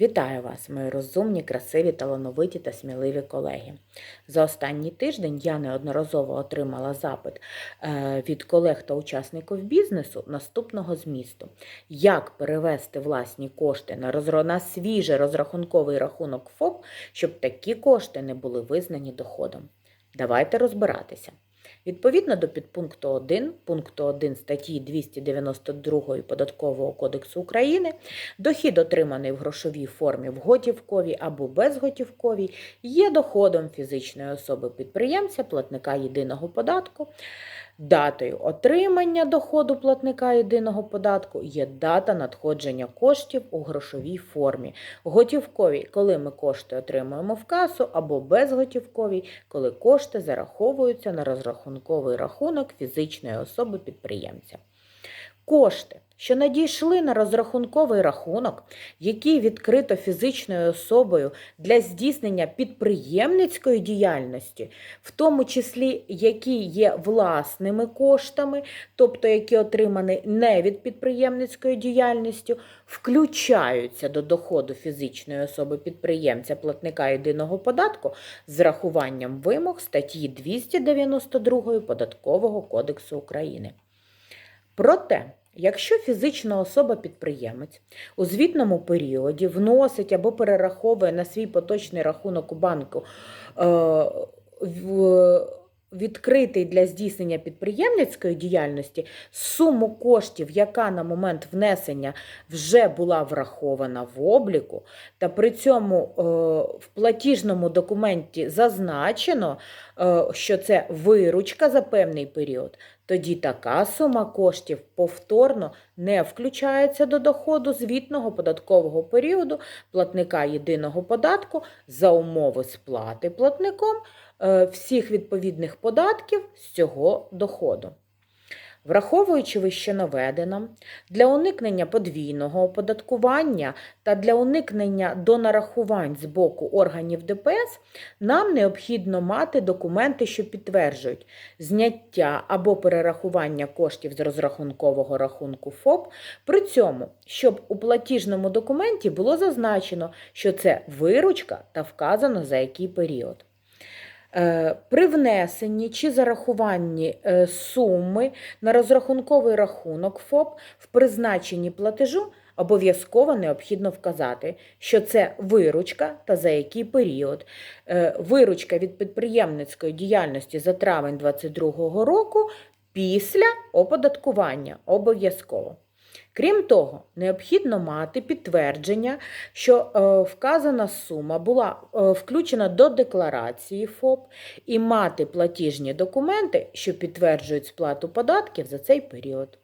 Вітаю вас, мої розумні, красиві, талановиті та сміливі колеги. За останній тиждень я неодноразово отримала запит е, від колег та учасників бізнесу наступного змісту: як перевести власні кошти на, на свіжий розрахунковий рахунок ФОП, щоб такі кошти не були визнані доходом. Давайте розбиратися. Відповідно до підпункту 1 пункту 1 статті 292 Податкового кодексу України, дохід, отриманий в грошовій формі в готівковій або безготівковій, є доходом фізичної особи підприємця, платника єдиного податку. Датою отримання доходу платника єдиного податку є дата надходження коштів у грошовій формі. Готівковій, коли ми кошти отримуємо в касу, або безготівковій, коли кошти зараховуються на розрахунковий рахунок фізичної особи підприємця. Кошти, що надійшли на розрахунковий рахунок, який відкрито фізичною особою для здійснення підприємницької діяльності, в тому числі які є власними коштами, тобто які отримані не від підприємницької діяльності, включаються до доходу фізичної особи підприємця платника єдиного податку з рахуванням вимог статті 292 Податкового кодексу України. Проте, якщо фізична особа-підприємець у звітному періоді вносить або перераховує на свій поточний рахунок у банку е, в, відкритий для здійснення підприємницької діяльності суму коштів, яка на момент внесення вже була врахована в обліку, та при цьому е, в платіжному документі зазначено, е, що це виручка за певний період, тоді така сума коштів повторно не включається до доходу звітного податкового періоду платника єдиного податку за умови сплати платником е, всіх відповідних податків з цього доходу. Враховуючи вище наведено, для уникнення подвійного оподаткування та для уникнення донарахувань з боку органів ДПС, нам необхідно мати документи, що підтверджують зняття або перерахування коштів з розрахункового рахунку ФОП, при цьому, щоб у платіжному документі було зазначено, що це виручка та вказано за який період. Е, При внесенні чи зарахуванні е, суми на розрахунковий рахунок ФОП в призначенні платежу обов'язково необхідно вказати, що це виручка та за який період. Е, Виручка від підприємницької діяльності за травень 2022 року після оподаткування обов'язково. Крім того, необхідно мати підтвердження, що е, вказана сума була е, включена до декларації ФОП і мати платіжні документи, що підтверджують сплату податків за цей період.